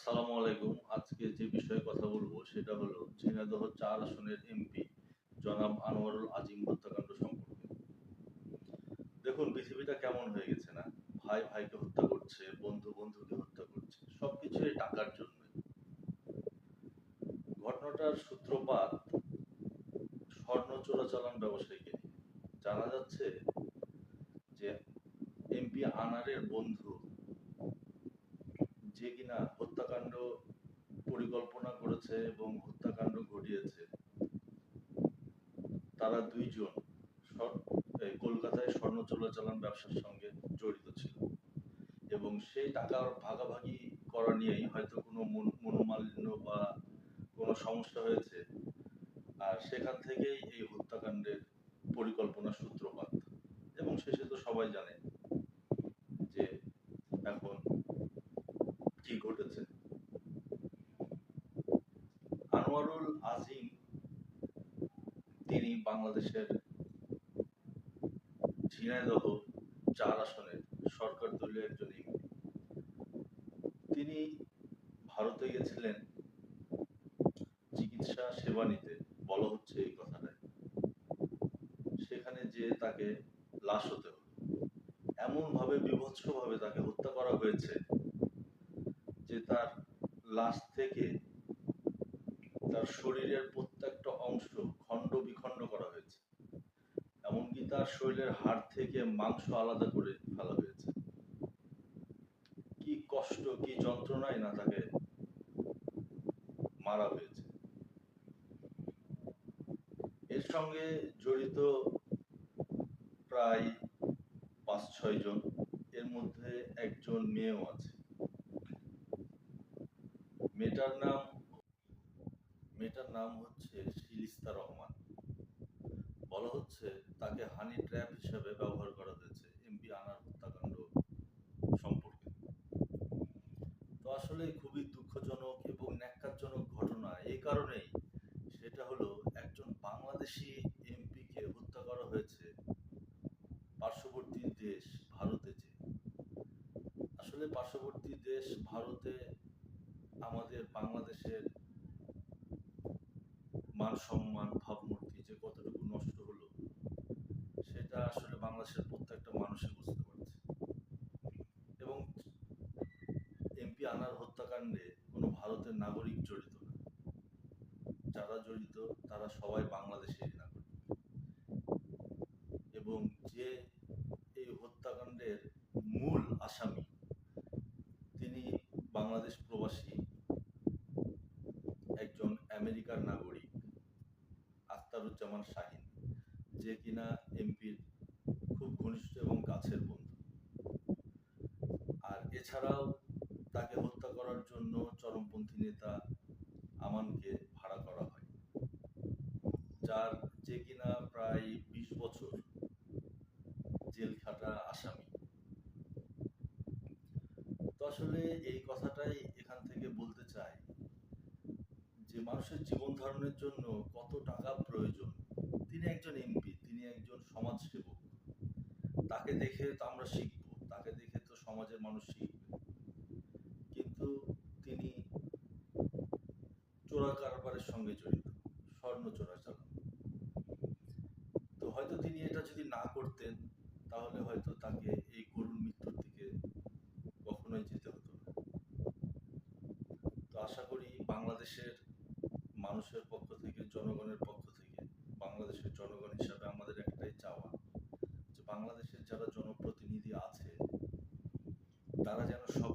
আসসালামু আলাইকুম। আজকে যে বিষয়ে কথা বলব সেটা হলো ঝিনাইদহ চার আসনের এমপি জনাব আনোয়ারুল আজিম হত্যাকাণ্ড সম্পর্কে। দেখুন, পৃথিবীটা কেমন হয়ে গেছে না? ভাই ভাইকে হত্যা করছে, বন্ধু বন্ধুকে হত্যা করছে, সবকিছুই টাকার জন্য। ঘটনাটার সূত্রপাত স্বর্ণ চোরাচালান ব্যবসায়ীকে। জানা যাচ্ছে যে এমপি আনারের বন্ধু যে কিনা হত্যাকাণ্ড পরিকল্পনা করেছে এবং হত্যাকাণ্ড ঘটিয়েছে। তারা দুইজন কলকাতায় স্বর্ণ চোরাচালান ব্যবসার সঙ্গে জড়িত ছিল এবং সেই টাকার ভাগাভাগি করা নিয়েই হয়তো কোনো মনোমালিন্য বা কোনো সমস্যা হয়েছে। আর সেখান থেকেই এই হত্যাকাণ্ডের পরিকল্পনার সূত্রপাত। এবং শেষে তো সবাই জানে যে এখন কি ঘটেছে? আনোয়ারুল আজিম, তিনি বাংলাদেশের ঝিনাইদহ চার আসনের সরকার দলীয় একজন তিনি ভারতে গেছিলেন চিকিৎসা সেবা নিতে। বলা হচ্ছে এই কথাটাই। সেখানে যে তাকে লাশ হতে হলো। এমন ভাবে বিভৎস ভাবে তাকে হত্যা করা হয়েছে যে তার লাশ থেকে তার শরীরের প্রত্যেকটা অংশ খণ্ড বিখণ্ড করা হয়েছে। এমনকি তার শরীরের হাড় থেকে মাংস আলাদা করে ফেলা হয়েছে। কি কষ্ট, কি যন্ত্রণায় না তাকে মারা হয়েছে। এর সঙ্গে জড়িত প্রায় পাঁচ ছয় জন, এর মধ্যে একজন মেয়েও আছে। মেয়েটার নাম মেয়েটার নাম হচ্ছে শিলিস্তা রহমান। বলা হচ্ছে তাকে হানি ট্র্যাপ হিসেবে ব্যবহার করা হয়েছে এমপি আনার হত্যাকাণ্ড সম্পর্কে। তো আসলে খুবই দুঃখজনক এবং ন্যাক্কারজনক ঘটনা। এই কারণেই সেটা হলো একজন বাংলাদেশি এমপিকে হত্যা করা হয়েছে পার্শ্ববর্তী দেশ ভারতে যে। আসলে পার্শ্ববর্তী দেশ ভারতে আমাদের বাংলাদেশের মান সম্মান, ভাবমূর্তি যে কতটুকু নষ্ট হলো, সেটা আসলে বাংলাদেশের প্রত্যেকটা মানুষই বুঝতে পারছে। এবং এমপি আনার হত্যাকাণ্ডে কোনো ভারতের নাগরিক জড়িত না। যারা জড়িত, তারা সবাই বাংলাদেশের নাগরিক। এবং যে এই হত্যাকাণ্ডের মূল আসামি তিনি বাংলাদেশ প্রবাসী একজন আমেরিকার নাগরিক আখতারুজ্জামান শাহিন, যে কিনা এমপির খুব ঘনিষ্ঠ এবং কাছের বন্ধু। আর এছাড়াও তাকে হত্যা করার জন্য চরমপন্থী নেতা আমানকে ভাড়া করা হয়, যার যে কিনা প্রায় বিশ বছর জেল খাটা আসামি। তো আসলে এই কথাটাই এখান থেকে বলতে চাই যে মানুষের জীবন ধারণের জন্য কত টাকা প্রয়োজন। তিনি একজন এমপি তিনি একজন সমাজসেবক। তাকে দেখে তো আমরা শিখব, তাকে দেখে তো সমাজের মানুষ শিখবে। কিন্তু তিনি চোরা কারবারের সঙ্গে জড়িত, স্বর্ণ চোরাচালান তো হয়তো তিনি এটা যদি না করতেন, তাহলে হয়তো তাকে এই করুণ মৃত্যুর দিকে কখনোই যেতে হতো না। তো আশা করি বাংলাদেশের মানুষের পক্ষ থেকে, জনগণের পক্ষ থেকে, বাংলাদেশের জনগণ হিসাবে আমাদের একটাই চাওয়া যে বাংলাদেশের যারা জনপ্রতিনিধি আছে, তারা যেন সব